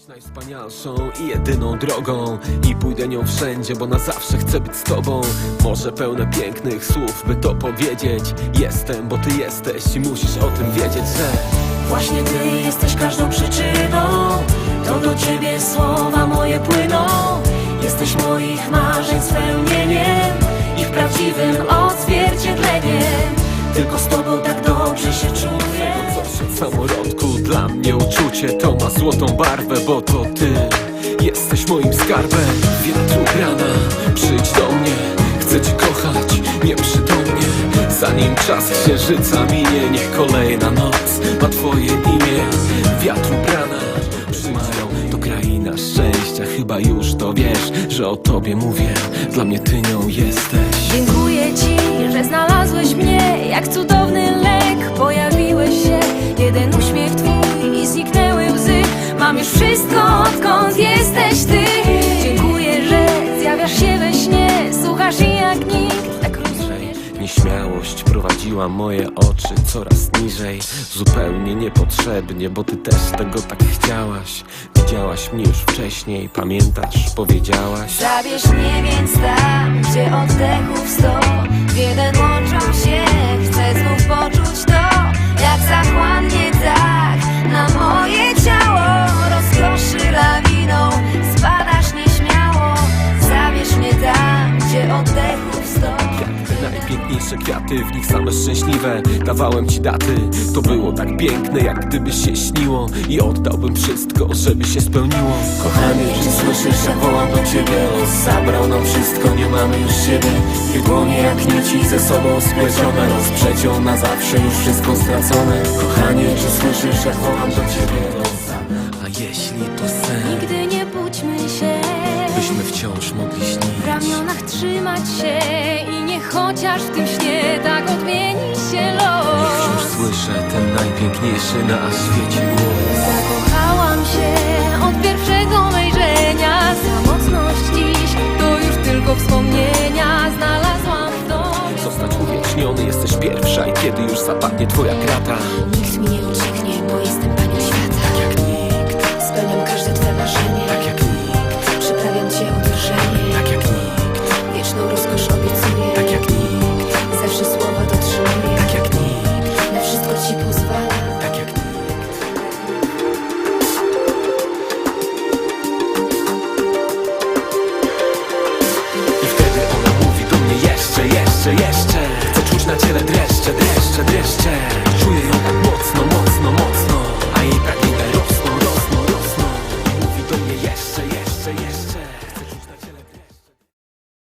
Jesteś najwspanialszą i jedyną drogą. I pójdę nią wszędzie, bo na zawsze chcę być z tobą. Może pełne pięknych słów, by to powiedzieć. Jestem, bo ty jesteś i musisz o tym wiedzieć, że Właśnie ty jesteś każdą przyczyną. To do ciebie słowa moje płyną. Jesteś moich marzeń spełnieniem Ich prawdziwym uczucie To ma złotą barwę, bo to ty Jesteś moim skarbem. Wiatru grana, przyjdź do mnie. Chcę cię kochać, nieprzytomnie Zanim czas księżyca minie Niech kolejna noc ma twoje imię. Wiatru brana, przyjdź to kraina szczęścia. Chyba już to wiesz, że o tobie mówię. Dla mnie ty nią jesteś. Dziękuję ci, że znalazłeś mnie Jak cudowny lek. Pojawiłeś już wszystko, odkąd jesteś ty. Dziękuję, że zjawiasz się we śnie. Słuchasz i jak nikt. Tak rozumiesz. Nieśmiałość prowadziła moje oczy coraz niżej. Zupełnie niepotrzebnie, bo ty też tego tak chciałaś. Widziałaś mnie już wcześniej, pamiętasz, powiedziałaś. Zabierz mnie więc tam, gdzie oddechów sto. W jeden kwiaty, w nich same szczęśliwe. Dawałem ci daty, to było tak piękne Jak gdyby się śniło. I oddałbym wszystko, żeby się spełniło. Kochanie, czy słyszysz, jak wołam do ciebie. Los zabrał nam wszystko, nie mamy już siebie. I dłonie jak nici ze sobą splecione. Rozprzecią na zawsze już wszystko stracone. Kochanie, czy słyszysz, jak wołam do ciebie. Los A jeśli to sen, Nigdy nie budźmy się. byśmy wciąż mogli śnić ramionach trzymać się I nie chociaż w tym śnie tak odmieni się los. Wciąż słyszę ten najpiękniejszy na świecie głos. Zakochałam się od pierwszego wejrzenia. Samotność dziś to już tylko wspomnienia. Znalazłam w tobie Zostać uwieczniony jesteś pierwsza I kiedy już zapadnie twoja krata. Nikt mi nie ucieknie, bo jestem przebierzcie Czuję ją